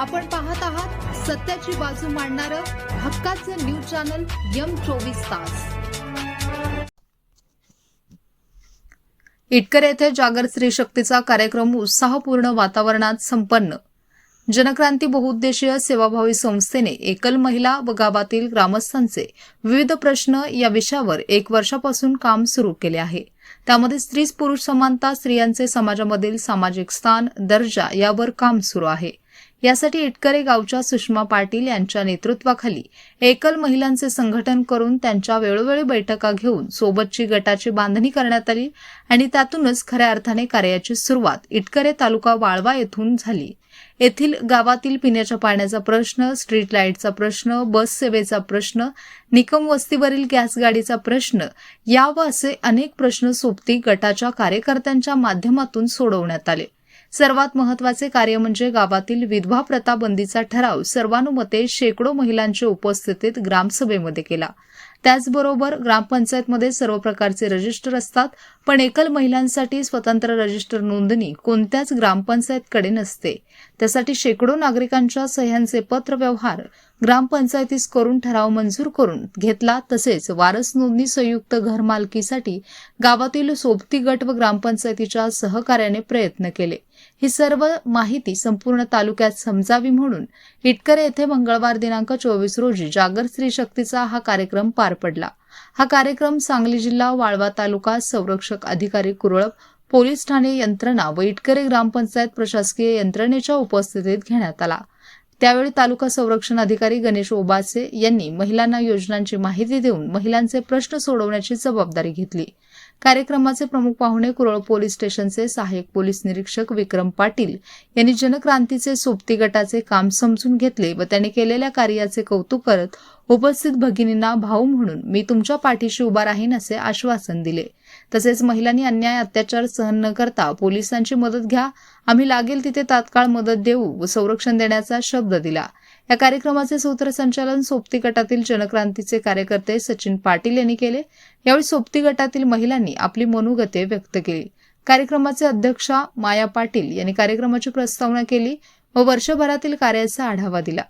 आपण पाहत आहात सत्याची बाजू मांडणारं हक्काचं न्यूज चॅनल यम चोवीस तास. इटकर येथे जागर स्त्री शक्तीचा कार्यक्रम उत्साहपूर्ण वातावरणात संपन्न. जनक्रांती बहुउद्देशीय सेवाभावी संस्थेने एकल महिला व गावातील ग्रामस्थांचे विविध प्रश्न या विषयावर एक वर्षापासून काम सुरू केले आहे. त्यामध्ये स्त्री पुरुष समानता स्त्रियांचे समाजामधील सामाजिक स्थान दर्जा यावर काम सुरू आहे. यासाठी इटकरे गावच्या सुषमा पाटील यांच्या नेतृत्वाखाली एकल महिलांचे संघटन करून त्यांच्या वेळोवेळी बैठका घेऊन सोबतची गटाची बांधणी करण्यात आली आणि त्यातूनच खऱ्या अर्थाने कार्याची सुरुवात इटकरे तालुका वाळवा येथून झाली. येथील गावातील पिण्याच्या पाण्याचा प्रश्न स्ट्रीट लाईटचा प्रश्न बस सेवेचा प्रश्न निकम वस्तीवरील गॅस गाडीचा प्रश्न या व असे अनेक प्रश्न सोबती गटाच्या कार्यकर्त्यांच्या माध्यमातून सोडवण्यात आले. सर्वात महत्त्वाचे कार्य म्हणजे गावातील विधवा प्रथा बंदीचा ठराव सर्वानुमते शेकडो महिलांच्या उपस्थितीत ग्रामसभेमध्ये केला. त्याचबरोबर ग्रामपंचायतमध्ये सर्व प्रकारचे रजिस्टर असतात पण एकल महिलांसाठी स्वतंत्र रजिस्टर नोंदणी कोणत्याच ग्रामपंचायतकडे नसते. त्यासाठी शेकडो नागरिकांच्या सह्यांचे पत्रव्यवहार ग्रामपंचायतीस करून ठराव मंजूर करून घेतला. तसेच वारस नोंदणी संयुक्त घरमालकीसाठी गावातील सोबती गट व ग्रामपंचायतीच्या सहकार्याने प्रयत्न केले. ही सर्व माहिती संपूर्ण तालुक्यात समजावी म्हणून इटकरे येथे मंगळवार दिनांक चोवीस रोजी जागर स्त्री शक्तीचा हा कार्यक्रम पार पडला. हा कार्यक्रम सांगली जिल्हा वाळवा तालुका संरक्षक अधिकारी कुरळप पोलीस ठाणे यंत्रणा व इटकरे ग्रामपंचायत प्रशासकीय यंत्रणेच्या उपस्थितीत घेण्यात आला. त्यावेळी तालुका संरक्षण अधिकारी गणेश ओबासे यांनी महिलांना योजनांची माहिती देऊन महिलांचे प्रश्न सोडवण्याची जबाबदारी घेतली. कार्यक्रमाचे प्रमुख पाहुणे कुरळ पोलीस स्टेशनचे सहाय्यक पोलीस निरीक्षक विक्रम पाटील यांनी जनक्रांतीचे सोबती गटाचे काम समजून घेतले व त्यांनी केलेल्या कार्याचे कौतुक करत उपस्थित भगिनींना भाऊ म्हणून मी तुमच्या पाठीशी उभा राहीन असे आश्वासन दिले. तसेच महिलांनी अन्याय अत्याचार सहन न करता पोलिसांची मदत घ्या. आम्ही लागेल तिथे तात्काळ मदत देऊ व संरक्षण देण्याचा शब्द दिला. या कार्यक्रमाचे सूत्रसंचालन सोबती गटातील जनक्रांतीचे कार्यकर्ते सचिन पाटील यांनी केले. यावेळी सोबती गटातील महिलांनी आपली मनोगते व्यक्त केली. कार्यक्रमाचे अध्यक्षा माया पाटील यांनी कार्यक्रमाची प्रस्तावना केली व वर्षभरातील कार्याचा आढावा दिला.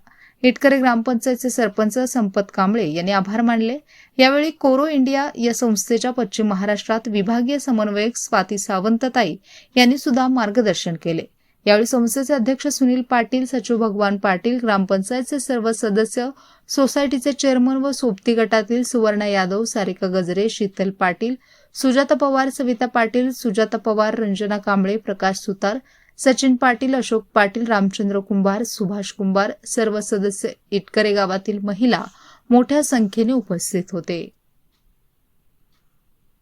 इटकरे ग्रामपंचायतचे सरपंच संपत कांबळे यांनी आभार मानले. यावेळी कोरो इंडिया या संस्थेच्या पश्चिम महाराष्ट्रात विभागीय समन्वयक स्वाती सावंतताई यांनी सुद्धा मार्गदर्शन केले. यावेळी संस्थेचे अध्यक्ष सुनील पाटील सचिव भगवान पाटील ग्रामपंचायतचे सर्व सदस्य सोसायटीचे चेअरमन व सोबती गटातील सुवर्णा यादव सारिका गजरे शीतल पाटील सुजाता पवार सविता पाटील सुजाता पवार रंजना कांबळे प्रकाश सुतार सचिन पाटील अशोक पाटील रामचंद्र कुंभार सुभाष कुंभार सर्व सदस्य इटकरे गावातील महिला मोठ्या संख्येने उपस्थित होते.